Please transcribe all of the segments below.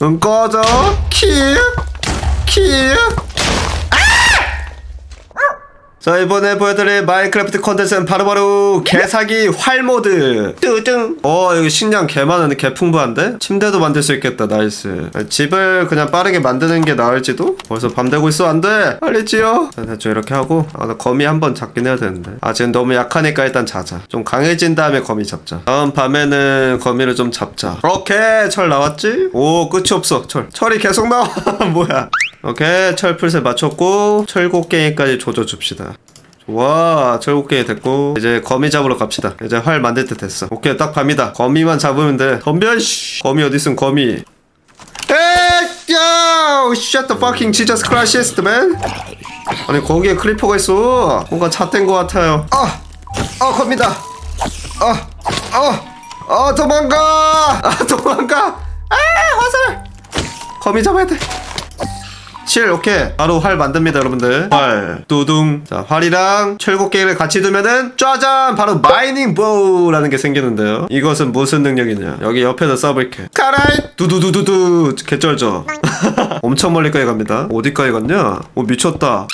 응 꺼져. 킥킥 자 이번에 보여드릴 마인크래프트 컨텐츠는 바로바로 개사기 활 모드. 뚜둥. 어 여기 식량 개 많은데 개 풍부한데? 침대도 만들 수 있겠다 나이스. 집을 그냥 빠르게 만드는 게 나을지도? 벌써 밤 되고 있어 안돼. 빨리 지어. 자, 대충 이렇게 하고 아나 거미 한 번 잡긴 해야 되는데. 아 지금 너무 약하니까 일단 자자. 좀 강해진 다음에 거미 잡자. 다음 밤에는 거미를 좀 잡자. 오케이 철 나왔지? 오 끝이 없어 철. 철이 계속 나와. 뭐야 오케이 철 풀셋 맞췄고 철곡갱이까지 조져줍시다. 와 철곡갱이 됐고 이제 거미 잡으러 갑시다. 이제 활 만들 때 됐어. 오케이 딱 밤이다. 거미만 잡으면 돼. 덤벼 씨! 거미 어딨음 거미? 에이 야! Shut the fucking Jesus Christ man! 아니 거기에 크리퍼가 있어. 뭔가 잣된 것 같아요. 아! 아 겁니다. 아! 아! 아 도망가! 아 도망가! 아 화살! 거미 잡아야 돼 7 오케이 바로 활 만듭니다 여러분들. 활. 뚜둥. 자 활이랑 철곡갱이를 같이 두면은 짜잔! 바로 마이닝 보우라는 게 생기는데요. 이것은 무슨 능력이냐? 여기 옆에다 써볼게. 카라이 두두두두두. 개쩔죠? 엄청 멀리까지 갑니다. 어디까지 갔냐? 오 미쳤다.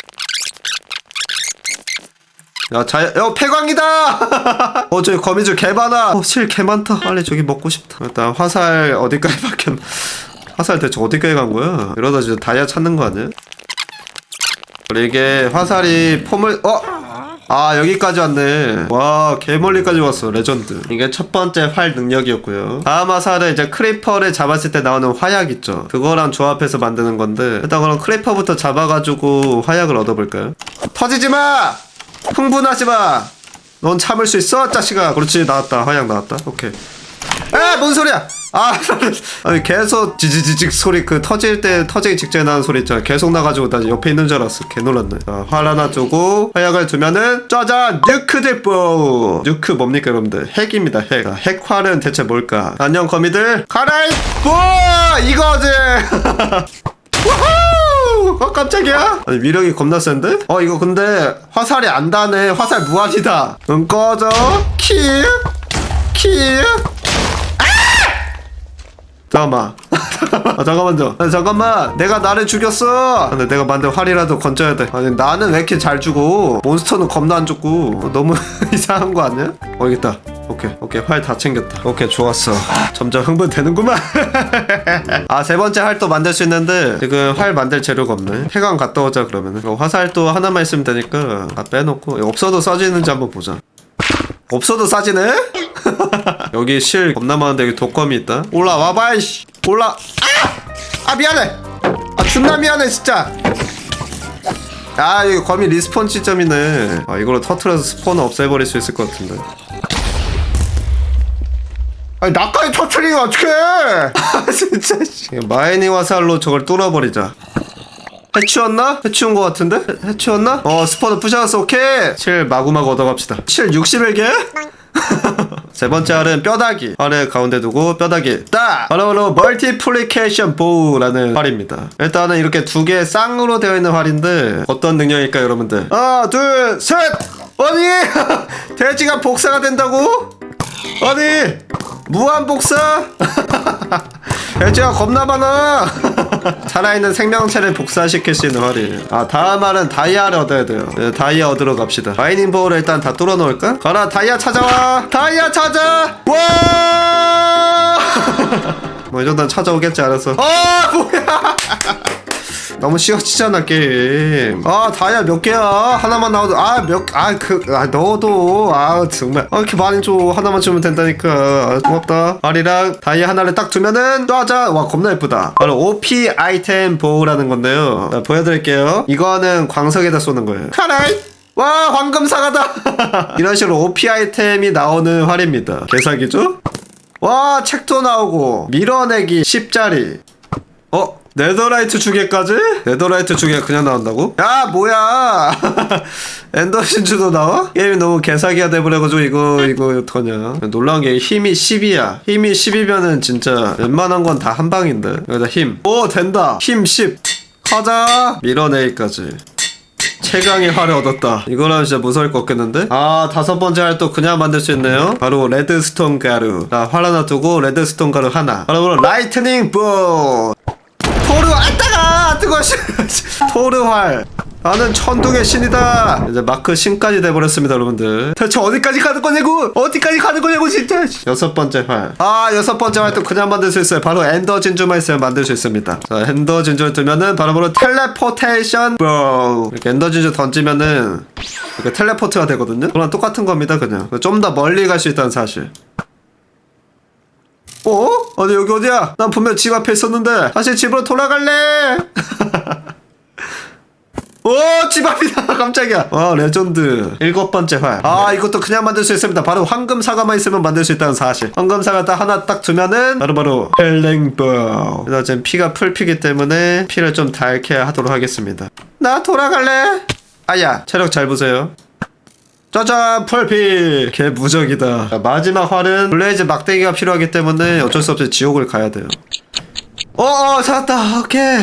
야, 자, 야, 폐광이다! 어, 저기 거미줄 개 많아! 어, 실 개 많다. 빨리 저기 먹고 싶다. 일단 화살 어디까지 박혔, 화살 대체 어디까지 간 거야? 이러다 진짜 다이아 찾는 거 아니야? 그리고 이게 화살이 폼을, 어? 아, 여기까지 왔네. 와, 개 멀리까지 왔어. 레전드. 이게 첫 번째 활 능력이었고요. 다음 화살은 이제 크리퍼를 잡았을 때 나오는 화약 있죠. 그거랑 조합해서 만드는 건데, 일단 그럼 크리퍼부터 잡아가지고 화약을 얻어볼까요? 터지지 마! 흥분하지 마! 넌 참을 수 있어, 자식아. 그렇지, 나왔다. 화약 나왔다. 오케이. 아, 뭔 소리야! 아, 아니, 계속 지지지직 소리, 그 터질 때, 터지기 직전에 나는 소리 있잖아. 계속 나가지고 나 옆에 있는 줄 알았어. 개 놀랐네. 자, 활 하나 쪼고, 화약을 두면은, 짜잔! 뉴크 대포! 뉴크 뭡니까, 여러분들? 핵입니다, 핵. 자, 핵활은 대체 뭘까? 안녕, 거미들. 가라이! 뭐! 이거지! 어, 깜짝이야? 아니, 위력이 겁나 센데? 어, 이거 근데 화살이 안 다네. 화살 무한이다. 응, 꺼져. 키. 키. 잠깐만. 아, 잠깐만 좀. 아니, 잠깐만. 내가 나를 죽였어. 근데 내가 만든 활이라도 건져야 돼. 아니 나는 왜 이렇게 잘 주고 몬스터는 겁나 안 죽고 어, 너무 이상한 거 아니야? 어 있다. 오케이 오케이 활 다 챙겼다. 오케이 좋았어. 점점 흥분되는구만. 아 세 번째 활또 만들 수 있는데 지금 활 만들 재료가 없네. 해강 갔다 오자 그러면은. 이거 화살 또 하나만 있으면 되니까 다 빼놓고 없어도 써지는지 한번 보자. 없어도 싸지네? 여기 실 겁나 많은데 여기 독검이 있다 올라와봐 이씨 올라 아! 아 미안해 아 존나 미안해 진짜 아 여기 거미 리스폰 지점이네 아 이걸로 터트려서 스폰 없애버릴 수 있을 것 같은데 아니 나까지 터트리면 어떡해 아 진짜 씨. 마이닝 화살로 저걸 뚫어버리자 해치웠나? 해치운 것 같은데? 해- 해치웠나? 어 스포너 부셔놨어 오케이 7 마구마구 얻어갑시다 7 61개? 세 번째 알은 뼈다귀. 알을 가운데 두고 뼈다귀. 딱! 바로 바로 멀티플리케이션 보우라는 활입니다. 일단은 이렇게 두개 쌍으로 되어 있는 활인데 어떤 능력일까요 여러분들? 하나 둘 셋! 아니 돼지가 복사가 된다고? 아니 무한 복사? 돼지가 겁나 많아. 살아있는 생명체를 복사시킬 수 있는 활이에요 아 다음 활은 다이아를 얻어야 돼요. 네, 다이아 얻으러 갑시다. 마이닝 보호를 일단 다 뚫어 놓을까? 가라 다이아 찾아와. 다이아 찾아! 와! 뭐 이 정도는 찾아오겠지 알았어 아 뭐야 너무 쉬워지잖아 게임. 아 다이아 몇 개야? 하나만 나와도 아 몇 아 그아 넣어도 아 정말. 아 이렇게 많이 줘 하나만 주면 된다니까. 아, 고맙다. 알이랑 다이아 하나를 딱 두면은 짜잔 와 겁나 예쁘다. 바로 OP 아이템 보호라는 건데요. 자, 보여드릴게요. 이거는 광석에다 쏘는 거예요. 카라이! 와 황금 사과다! 이런 식으로 OP 아이템이 나오는 활입니다. 개사기죠? 와 책도 나오고 밀어내기 10짜리 어? 네더라이트 주개까지? 네더라이트 주개 그냥 나온다고? 야 뭐야? 엔더신주도 나와? 게임이 너무 개사기가 돼버려가지고 이거 이거 어떡하냐. 놀라운 게 힘이 10이야. 힘이 10이면은 진짜 웬만한 건 다 한 방인데. 여기다 힘오 된다. 힘 10 가자. 밀어내기까지. 최강의 활을 얻었다. 이거라면 진짜 무서울 것 같겠는데? 아 다섯 번째 활또 그냥 만들 수 있네요. 바로 레드스톤 가루. 자 활 하나 두고 레드스톤 가루 하나. 바로 라이트닝 볼 토르활. 나는 천둥의 신이다. 이제 마크 신까지 돼버렸습니다 여러분들. 대체 어디까지 가는 거냐고? 어디까지 가는 거냐고 진짜. 여섯 번째 활아 여섯 번째 활또 그냥 만들 수 있어요. 바로 엔더 진주만 있으면 만들 수 있습니다. 자 엔더 진주를 두면은 바로 바로 텔레포테이션 보 이렇게 엔더 진주 던지면은 이렇게 텔레포트가 되거든요. 그랑 똑같은 겁니다 그냥. 좀 더 멀리 갈 수 있다는 사실. 어? 어디 여기 어디야? 난 분명 집 앞에 있었는데. 다시 집으로 돌아갈래. 오, 집 앞이다. 깜짝이야. 와, 레전드. 일곱 번째 활. 아, 이것도 그냥 만들 수 있습니다. 바로 황금 사과만 있으면 만들 수 있다는 사실. 황금 사과 딱 하나 딱 두면은 바로바로 헬랭보. 그래서 지금 피가 풀피기 때문에 피를 좀 닳게 하도록 하겠습니다. 나 돌아갈래. 아야, 체력 잘 보세요. 짜잔 풀피 개 무적이다 자, 마지막 활은 블레이즈 막대기가 필요하기 때문에 어쩔 수 없이 지옥을 가야 돼요 어어 찾았다 오케이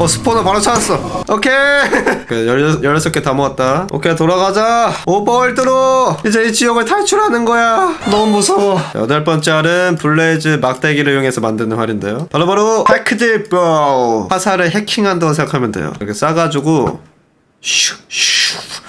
어 스포너 바로 찾았어 오케이 그 16개 다 모았다 오케이 돌아가자 오버월드로 이제 이 지옥을 탈출하는 거야 너무 무서워 여덟 번째 활은 블레이즈 막대기를 이용해서 만드는 활인데요 바로바로 하크드 보 화살을 해킹한다고 생각하면 돼요 이렇게 싸가지고 슉슉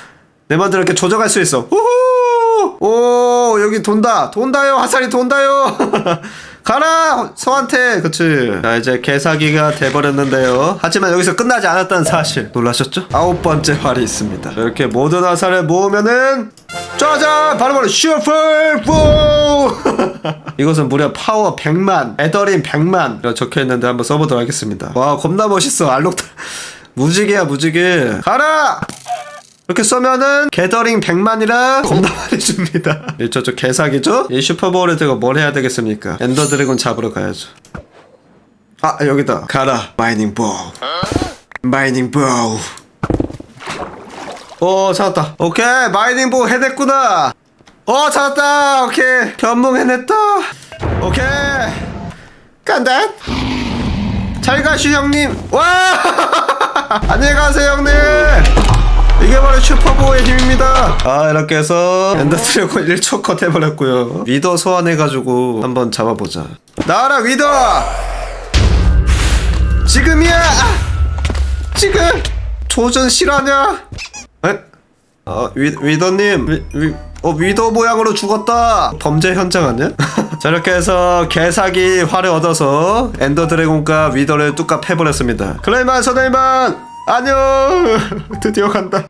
내 맘대로 이렇게 조정할 수 있어. 우후! 오, 여기 돈다. 돈다요. 화살이 돈다요. 가라! 서한테. 그치. 자, 이제 개사기가 돼버렸는데요. 하지만 여기서 끝나지 않았다는 사실. 놀라셨죠? 아홉 번째 활이 있습니다. 이렇게 모든 화살을 모으면은 짜잔! 바로바로 슈퍼 보! 이것은 무려 파워 100만, 에더린 100만. 이렇게 적혀 있는데 한번 써보도록 하겠습니다. 와, 겁나 멋있어. 알록다. 무지개야, 무지개. 가라! 이렇게 쏘면은 게더링 100만이라 겁나 많이 줍니다. 이 저쪽 개사기죠? 이 슈퍼볼을 들고 뭘 해야 되겠습니까? 엔더 드래곤 잡으러 가야죠. 아 여기다 가라 마이닝 볼 마이닝 볼 오, 찾았다. 오케이, 마이닝 볼 해냈구나. 어, 찾았다. 오케이, 변몽 해냈다. 오케이, 간다. 잘 가슈 형님. 와, 안녕히 가세요 슈퍼보의 힘입니다. 아 이렇게 해서 엔더 드래곤 1초 컷 해버렸고요. 위더 소환해가지고 한번 잡아보자. 나와라 위더. 지금이야. 아! 지금 조전 실화냐? 에? 아 위, 위더님 위, 위, 어 위더 모양으로 죽었다. 범죄 현장 아니야? 자 이렇게 해서 개사기 활을 얻어서 엔더 드래곤과 위더를 뚝갑 해버렸습니다. 클레이만 선생님만 안녕. 드디어 간다.